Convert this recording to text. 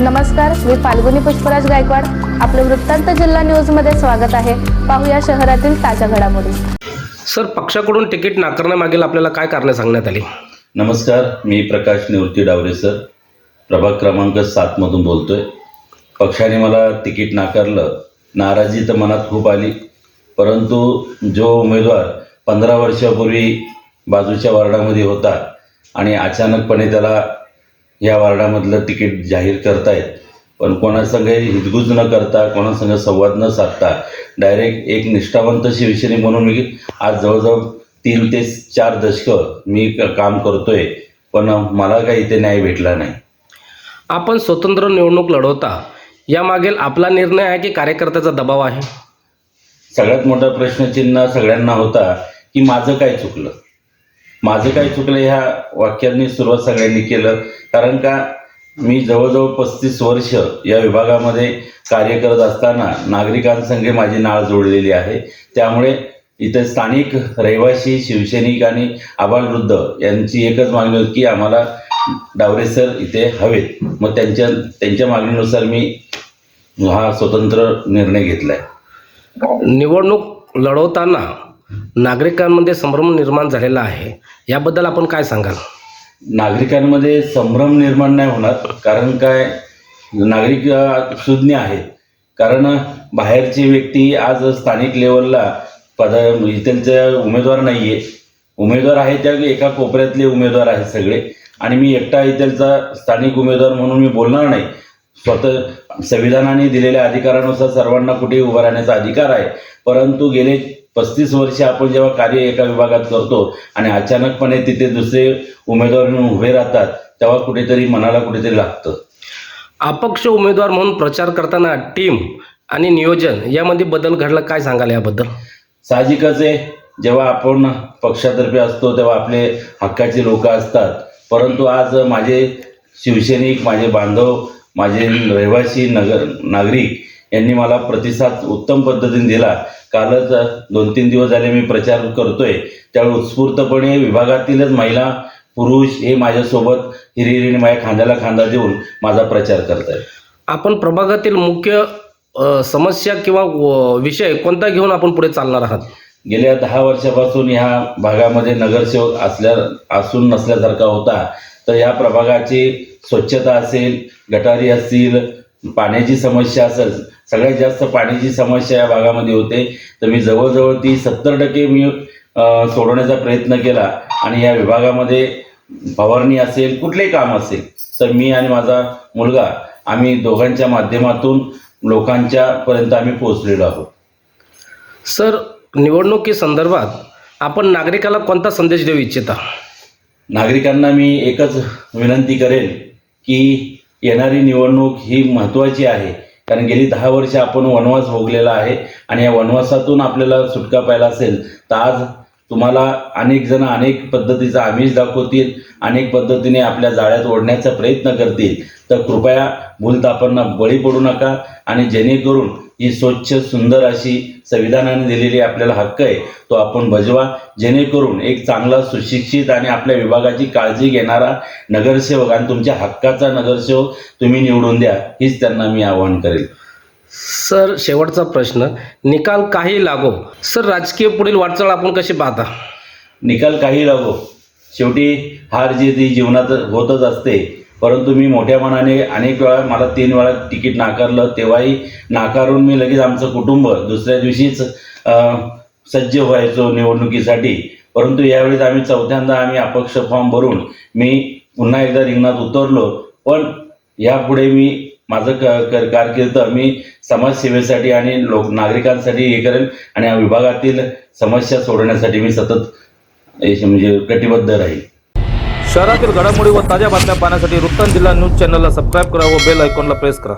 नमस्कार मी फाल्गुनी पुष्पराज गायकवाड. आपलं वृत्तांत जिल्हा न्यूजमध्ये स्वागत आहे. पाहूया शहरातील ताज्या घडामोडी. सर पक्षाकडून तिकीट नाकारण्यामागील आपल्याला काय कारणे सांगण्यात आली? नमस्कार मी प्रकाश निवृत्ती डावरे सर. प्रभाग क्रमांक सातमधून बोलतोय. पक्षाने मला तिकीट नाकारलं. नाराजी तर मनात खूप आली. परंतु जो उमेदवार पंधरा वर्षापूर्वी बाजूच्या वार्डामध्ये होता आणि अचानकपणे त्याला या वार्डामधलं तिकीट जाहीर करतायत. पण कोणासंग हितगुज न करता कोणासंग संवाद न साधता डायरेक्ट एक निष्ठावंत शिवसैनिक म्हणून मी आज जवळजवळ तीन ते चार दशकं मी काम करतोय. पण मला काही इथे न्याय भेटला नाही. आपण स्वतंत्र निवडणूक लढवता. यामागील आपला निर्णय आहे की कार्यकर्त्याचा दबाव आहे? सगळ्यात मोठा प्रश्नचिन्ह सगळ्यांना होता की माझं काय चुकलं? माझं काय चुकलं ह्या वाक्यांनी सुरुवात सगळ्यांनी केलं. कारण का मी जवळजवळ पस्तीस वर्ष या विभागामध्ये कार्य करत असताना नागरिकांसंगे माझी नाळ जोडलेली आहे. त्यामुळे इथे स्थानिक रहिवासी शिवसैनिक आणि आबालवृद्ध यांची एकच मागणी होती की आम्हाला डावरे सर इथे हवेत. मग त्यांच्या त्यांच्या मागणीनुसार मी हा स्वतंत्र निर्णय घेतला आहे निवडणूक लढवताना नागरिकांमध्ये संभ्रम निर्माण झालेला आहे. याबद्दल आपण काय सांगाल? नागरिकांमध्ये संभ्रम निर्माण नाही होणार कारण काय? नागरिक सुज्ञ आहेत. कारण बाहेरची व्यक्ती आज स्थानिक लेवलला पद इथलचे उमेदवार नाही आहे उमेदवार आहे त्या एका कोपऱ्यातले उमेदवार आहेत सगळे. आणि मी एकटा इथलचा स्थानिक उमेदवार म्हणून मी बोलणार नाही. स्वतः संविधानाने दिलेल्या अधिकारानुसार सर्वांना कुठेही उभं राहण्याचा अधिकार आहे. परंतु गेले पस्तीस वर्ष आपण जेव्हा कार्य एका विभागात करतो आणि अचानकपणे तिथे दुसरे उमेदवार येऊन उभे राहतात तेव्हा कुठेतरी मनाला कुठेतरी लागतं. अपक्ष उमेदवार म्हणून प्रचार करताना टीम आणि नियोजन यामध्ये बदल घडला काय सांगाल याबद्दल? साहजिकच आहे. जेव्हा आपण पक्षातर्फे असतो तेव्हा आपले हक्काचे लोक असतात. परंतु आज माझे शिवसैनिक माझे बांधव माझे रहिवासी नगर नागरिक यांनी मला प्रतिसाद उत्तम पद्धतीने दिला. कालच दोन तीन दिवस झाले मी प्रचार करतोय. त्यावेळी उत्स्फूर्तपणे विभागातीलच महिला पुरुष हे माझ्यासोबत हिरिहिरीने माझ्या खांद्याला खांदा देऊन माझा प्रचार करत आहेत आपण प्रभागातील मुख्य समस्या किंवा विषय कोणता घेऊन आपण पुढे चालणार आहात? गेल्या दहा वर्षापासून ह्या भागामध्ये नगरसेवक असल्या असून नसल्यासारखा होता. तर या प्रभागाची स्वच्छता असेल गटारी असतील पाण्याची समस्या असेल सगळ्यात जास्त पाण्याची समस्या या भागामध्ये होते. तर मी जवळजवळ ती सत्तर टक्के मी सोडवण्याचा प्रयत्न केला. आणि या विभागामध्ये फवारणी असेल कुठलेही काम असेल तर मी आणि माझा मुलगा आम्ही दोघांच्या माध्यमातून लोकांच्या पर्यंत आम्ही पोहोचलेलो आहोत. सर निवडणुकी संदर्भात आपण नागरिकाला कोणता संदेश देऊ इच्छिता? नागरिकांना मी एकच विनंती करेन की येणारी निवडणूक ही महत्त्वाची आहे. कारण गेली दहा वर्ष आपण वनवास भोगलेला आहे आणि या वनवासातून आपल्याला सुटका पाहिला असेल तर आज तुम्हाला अनेक जण अनेक पद्धतीचा आमिष दाखवतील अनेक पद्धतीने आपल्या जाळ्यात ओढण्याचा प्रयत्न करतील. तर कृपया भूलतापांना बळी पडू नका आणि जेणेकरून ही स्वच्छ सुंदर अशी संविधानाने दिलेली आपल्याला हक्क आहे तो आपण बजवा. जेणेकरून एक चांगला सुशिक्षित आणि आपल्या विभागाची काळजी घेणारा नगरसेवक आणि तुमच्या हक्काचा नगरसेवक तुम्ही निवडून द्या हीच त्यांना मी आवाहन करेल. सर शेवटचा प्रश्न. निकाल काही लागो? सर राजकीय पुढील वाटचाल आपण कशी पाहता? निकाल काही लागो. शेवटी हार जी ती जीवनात होतच असते. परंतु मी मोठ्या मनाने अनेक वेळा मला तीन वेळा तिकीट नाकारलं तेव्हाही नाकारून मी लगेच आमचं कुटुंब दुसऱ्या दिवशीच सज्ज व्हायचो निवडणुकीसाठी. परंतु यावेळेस आम्ही चौथ्यांदा आम्ही अपक्ष फॉर्म भरून मी पुन्हा एकदा रिंगणात उतरलो. पण यापुढे मी माझं क क- कारकीर्द मी समाजसेवेसाठी आणि लोक नागरिकांसाठी हे करेन आणि या विभागातील समस्या सोडवण्यासाठी मी सतत म्हणजे कटिबद्ध राहील. शहरातील घडामोडी व ताज्या बातम्या पाहण्यासाठी वृत्तांत जिल्हा न्यूज चॅनलला सबस्क्राईब करा व बेल आयकॉनला प्रेस करा.